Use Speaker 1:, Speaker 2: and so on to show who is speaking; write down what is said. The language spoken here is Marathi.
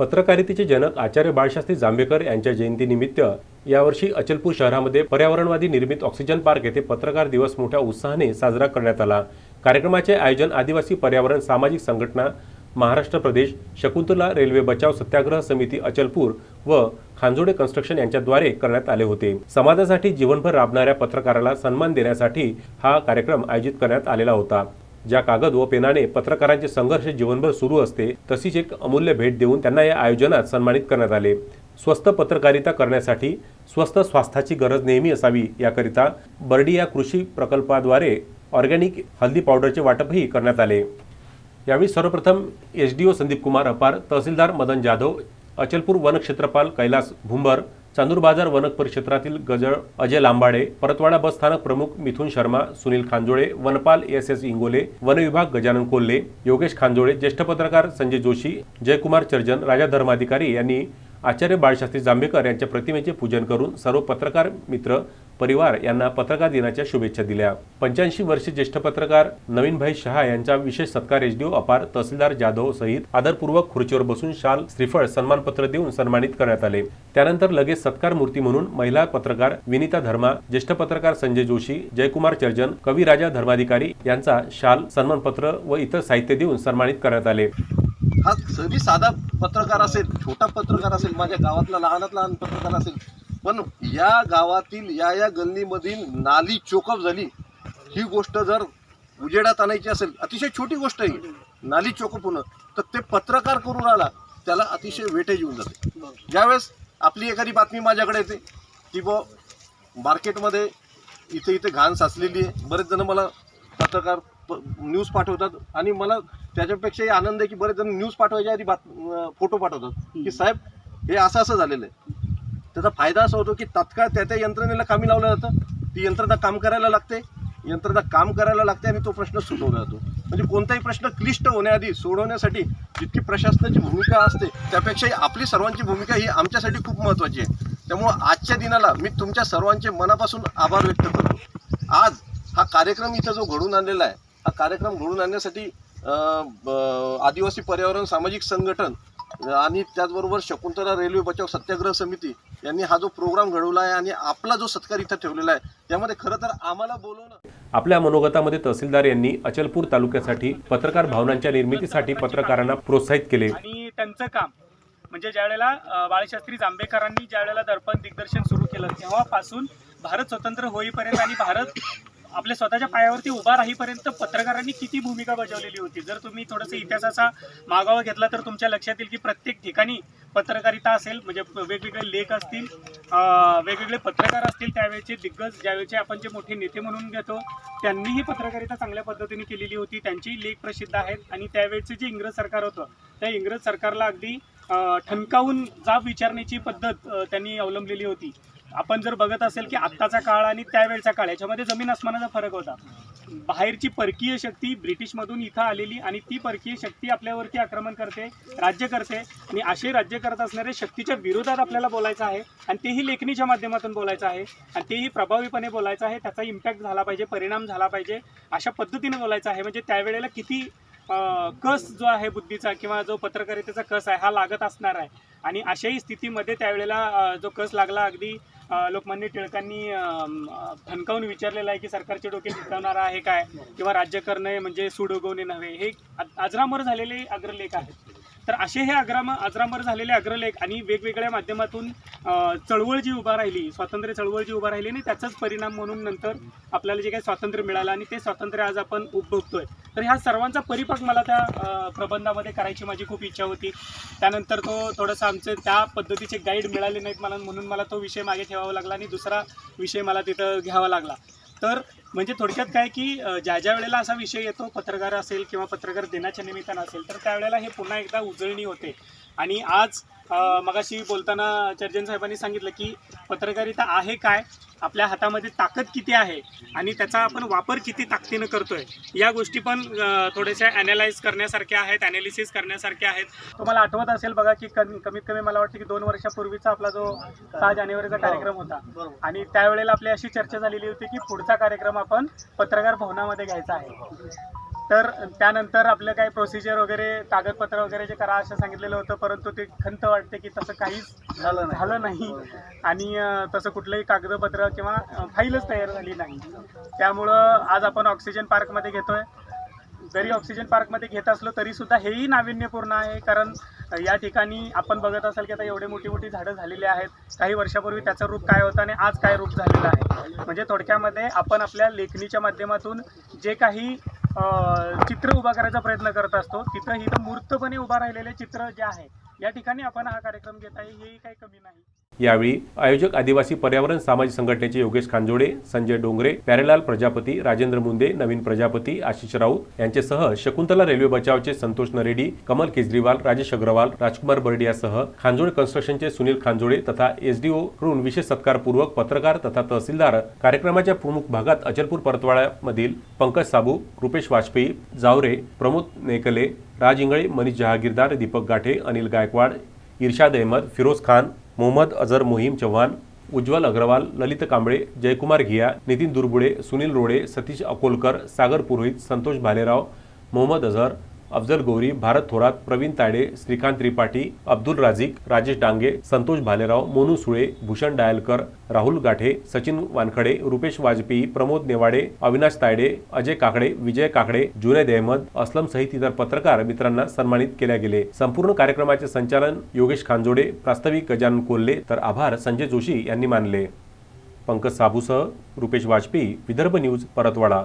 Speaker 1: पत्रकारितेचे जनक आचार्य बाळशास्त्री जांभेकर यांच्या जयंतीनिमित्त यावर्षी अचलपूर शहरामध्ये पर्यावरणवादी निर्मित ऑक्सिजन पार्क येथे पत्रकार दिवस मोठ्या उत्साहाने साजरा करण्यात आला. कार्यक्रमाचे आयोजन आदिवासी पर्यावरण सामाजिक संघटना महाराष्ट्र प्रदेश शकुंतला रेल्वे बचाव सत्याग्रह समिती अचलपूर व खांजोडे कन्स्ट्रक्शन यांच्याद्वारे करण्यात आले होते. समाजासाठी जीवनभर राबणाऱ्या पत्रकाराला सन्मान देण्यासाठी हा कार्यक्रम आयोजित करण्यात आलेला होता. ज्या कागद व पेनाने पत्रकारांचे संघर्ष जीवनभर सुरू असते तशीच एक अमूल्य भेट देऊन त्यांना या आयोजनात सन्मानित करण्यात आले. स्वस्त पत्रकारिता करण्यासाठी स्वस्त स्वास्थ्याची गरज नेहमी असावी याकरिता बर्डी या कृषी प्रकल्पाद्वारे ऑर्गॅनिक हल्दी पावडरचे वाटपही करण्यात आले. यावेळी सर्वप्रथम S D O Sandeep Kumar अपार तहसीलदार मदन जाधव अचलपूर वनक्षेत्रपाल कैलास भुंबर चांदूर बाजार वन परिक्षेत्रातील गजळ अजय लांबाडे परतवाडा बस स्थानक प्रमुख मिथुन शर्मा सुनील खांजोळे वनपाल एस एस इंगोले वन विभाग गजानन कोल्हे योगेश खांजोळे ज्येष्ठ पत्रकार संजय जोशी जयकुमार चर्जन राजा धर्माधिकारी यांनी आचार्य बाळशास्त्री जांभेकर यांच्या प्रतिमेचे पूजन करून सर्व पत्रकार मित्र परिवार यांना पत्रकार दिनाच्या शुभेच्छा दिल्या. पंच्याऐंशी वर्षीय ज्येष्ठ पत्रकार नवीनभाई शहा यांचा विशेष सत्कार एसडीओ अपार तहसीलदार जाधव सहित आदरपूर्वक खुर्चीवर बसून शाल श्रीफळ सन्मानपत्र देऊन सन्मानित करण्यात आले. त्यानंतर लगेच सत्कार मूर्ती म्हणून महिला पत्रकार विनिता धर्मा ज्येष्ठ पत्रकार संजय जोशी जयकुमार चर्जन कविराजा धर्माधिकारी यांचा शाल सन्मानपत्र व इतर साहित्य देऊन सन्मानित करण्यात आले.
Speaker 2: हा सगळी साधा पत्रकार असेल छोटा पत्रकार असेल माझ्या गावातला लहानात लहान पत्रकार असेल. पण या गावातील या या गल्लीमधील नाली चोकअप झाली. ही गोष्ट जर उजेडात आणायची असेल अतिशय छोटी गोष्ट आहे नाली चोकअप होणं. तर ते पत्रकार करून आला त्याला अतिशय वेटेज येऊन जाते. ज्यावेळेस आपली एखादी बातमी माझ्याकडे येते की बुवा मार्केटमध्ये इथे इथे घाण साचलेली आहे. बरेच जण मला पत्रकार न्यूज पाठवतात आणि मला त्याच्यापेक्षाही आनंद आहे की बरेच जण न्यूज पाठवायच्या आधी बात फोटो पाठवतात. की साहेब हे असं असं झालेलं आहे. त्याचा फायदा असा होतो की तात्काळ त्या त्या यंत्रणेला कामी लावलं जातं. ती यंत्रणा काम करायला लागते. यंत्रणा काम करायला लागते आणि तो प्रश्न सुटवला जातो. म्हणजे कोणताही प्रश्न क्लिष्ट होण्याआधी सोडवण्यासाठी जितकी प्रशासनाची भूमिका असते त्यापेक्षाही आपली सर्वांची भूमिका ही आमच्यासाठी खूप महत्त्वाची आहे. त्यामुळं आजच्या दिनाला मी तुमच्या सर्वांचे मनापासून आभार व्यक्त करतो. आज हा कार्यक्रम इथं जो घडून आणलेला आहे हा कार्यक्रम घडून आणण्यासाठी आदिवासी पर्यावरण सामाजिक संघटन आणि त्याचबरोबर शकुंतला रेल्वे बचाव सत्याग्रह समिती यांनी हा जो प्रोग्राम घडवला आहे आणि आपला जो सत्कार इथं ठेवलेला आहे त्यामध्ये खरं तर आम्हाला बोलवणं
Speaker 1: आपल्या मनोगतामध्ये तहसीलदार यांनी अचलपूर तालुक्यासाठी पत्रकार भावनांच्या निर्मितीसाठी पत्रकारांना प्रोत्साहित केले.
Speaker 3: आणि त्यांचं काम म्हणजे ज्या वेळेला अ, बाळशास्त्री जांभेकरांनी ज्या वेळेला दर्पण दिग्दर्शन सुरू केलं तेव्हापासून भारत स्वतंत्र होईपर्यंत आणि भारत आपल्या स्वतःच्या पायावरती उभा राहीपर्यंत पत्रकारांनी किती भूमिका बजावलेली होती? जर तुम्ही थोडंसं इतिहासाचा मागोवा घेतला तर तुमच्या लक्षात येईल की प्रत्येक ठिकाणी पत्रकारिता असेल म्हणजे वेगवेगळे लेख असतील वेगवेगळे पत्रकार असतील त्यावेळेचे दिग्गज ज्यावेळेचे आपण जे मोठे नेते म्हणून घेतो त्यांनीही पत्रकारिता चांगल्या पद्धतीने केलेली होती. त्यांचीही लेख प्रसिद्ध आहेत. आणि त्यावेळेचे जे इंग्रज सरकार होतं त्या इंग्रज सरकारला अगदी ठणकावून जाब विचारण्याची पद्धत त्यांनी अवलंबलेली होती. आपण जर बघत असेल की आत्ताचा काळ आणि त्यावेळचा काळ याच्यामध्ये जमीन आसमानाचा फरक होता. बाहेरची परकीय शक्ती ब्रिटिशमधून इथं आलेली आणि ती परकीय शक्ती आपल्यावरती आक्रमण करते राज्य करते आणि असे राज्य करत असणाऱ्या शक्तीच्या विरोधात आपल्याला बोलायचं आहे आणि तेही लेखणीच्या माध्यमातून बोलायचं आहे आणि तेही प्रभावीपणे बोलायचं आहे त्याचा इम्पॅक्ट झाला पाहिजे परिणाम झाला पाहिजे अशा पद्धतीने बोलायचं आहे. म्हणजे त्यावेळेला किती कस जो आहे बुद्धीचा किंवा जो पत्रकारितेचा कस आहे हा लागत असणार आहे. आणि अशाही स्थितीमध्ये त्यावेळेला जो कस लागला अगदी लोकमान्य टिळकांनी अं, ठणकावून विचारलेलं आहे की सरकारचे डोके जिंकवणारा आहे काय? किंवा राज्य करणे म्हणजे सूड उगवणे नव्हे. हे आजरामर अजरामर झालेले अग्रलेख आहेत. तर असे हे अग्राम अजरामर झालेले अग्रलेख आणि वेगवेगळ्या माध्यमातून चळवळ जी उभा राहिली स्वातंत्र्य चळवळ जी उभा राहिली आणि त्याचाच परिणाम म्हणून नंतर आपल्याला जे काही स्वातंत्र्य मिळालं आणि ते स्वातंत्र्य आज आपण उपभोगतोय. तर ह्या सर्वांचा परिपाक मला त्या प्रबंधामध्ये करायची माझी खूप इच्छा होती. त्यानंतर तो थोडंसं आमचे त्या पद्धतीचे गाईड मिळाले नाहीत मला म्हणून मला तो विषय मागे ठेवावा लागला आणि दुसरा विषय मला तिथं घ्यावा लागला. तर म्हणजे थोडक्यात काय की ज्या ज्या वेळेला असा विषय येतो पत्रकार असेल किंवा पत्रकार दिनाच्या निमित्तानं असेल तर त्यावेळेला हे पुन्हा एकदा उजळणी होते. आणि आज मगाशी बोलताना चर्जन साहेबांनी सांगितलं की पत्रकारिता आहे काय आपल्या हातामध्ये ताकद किती आहे आणि त्याचा आपण वापर किती ताकदीनं करतोय या गोष्टी पण थोड्याशा ॲनालाइज करण्यासारख्या आहेत ॲनालिसिस करण्यासारख्या आहेत. तुम्हाला आठवत असेल बघा की कमी कमीत कमी मला वाटतं की दोन वर्षापूर्वीचा आपला जो सहा जानेवारीचा कार्यक्रम होता आणि त्यावेळेला आपली अशी चर्चा झालेली होती की पुढचा कार्यक्रम आपण पत्रकार भवनामध्ये घ्यायचा आहे. तर त्यानंतर आपलं काय प्रोसिजर वगैरे कागदपत्र वगैरे जे करा असं सांगितलेलं होतं परंतु ते खंत वाटते की तसं काहीच झालं नाही. झालं नाही. आणि तसं कुठलंही कागदपत्र किंवा फाईलच तयार झाली नाही. त्यामुळं आज आपण ऑक्सिजन पार्कमध्ये घेतोय. जरी ऑक्सिजन पार्कमध्ये घेत असलो तरी सुद्धा हेही नाविन्यपूर्ण आहे. कारण या ठिकाणी आपण बघत असाल की आता एवढे मोठी मोठी झाडं झालेली आहेत. काही वर्षापूर्वी त्याचं रूप काय होतं आणि आज काय रूप झालेलं आहे. म्हणजे थोडक्यामध्ये आपण आपल्या लेखणीच्या माध्यमातून जे काही चित्र उभा करायचा प्रयत्न करत असतो. तिथं इथं मूर्तपणे उभा राहिलेले चित्र जे आहे या ठिकाणी आपण हा कार्यक्रम घेत आहे. हेही काही कमी नाही.
Speaker 1: यावेळी आयोजक आदिवासी पर्यावरण सामाजिक संघटनेचे योगेश खांजोडे संजय डोंगरे प्यारेलाल प्रजापती राजेंद्र मुंदे नवीन प्रजापती आशिष राऊत यांच्यासह शकुंतला रेल्वे बचावचे संतोष नरेडी कमल केजरीवाल राजेश अग्रवाल राजकुमार बर्डियासह खांजोडे कन्स्ट्रक्शनचे सुनील खांजोडे तथा एसडीओ कडून विशेष सत्कारपूर्वक पत्रकार तथा तहसीलदार कार्यक्रमाच्या प्रमुख भागात अचलपूर परतवाड्यामधील पंकज साबू रुपेश वाजपेयी जावरे प्रमोद नेकले राज इंगळे मनीष जहागीरदार दीपक गाठे अनिल गायकवाड इर्शाद अहमद फिरोज खान मोहम्मद अझर मोहीम चव्हाण उज्ज्वल अग्रवाल ललित कांबळे जयकुमार घिया नितीन दुर्बुडे सुनील रोडे सतीश अकोलकर सागर पुरोहित संतोष भालेराव मोहम्मद अझर अफजल गौरी भारत थोरात प्रवीण तायडे श्रीकांत त्रिपाठी अब्दुल राजिक राजेश डांगे संतोष भालेराव मोनू सुळे भूषण डायलकर राहुल गाठे सचिन वानखडे रुपेश वाजपेयी प्रमोद नेवाडे अविनाश तायडे अजय काकडे विजय काकडे जुनेद अहमद असलम सहित इतर पत्रकार मित्रांना सन्मानित केल्या गेले. संपूर्ण कार्यक्रमाचे संचालन योगेश खांजोडे प्रास्ताविक गजानन कोल्हे तर आभार संजय जोशी यांनी मानले. पंकज साबूसह रुपेश वाजपेयी विदर्भ न्यूज परतवाडा.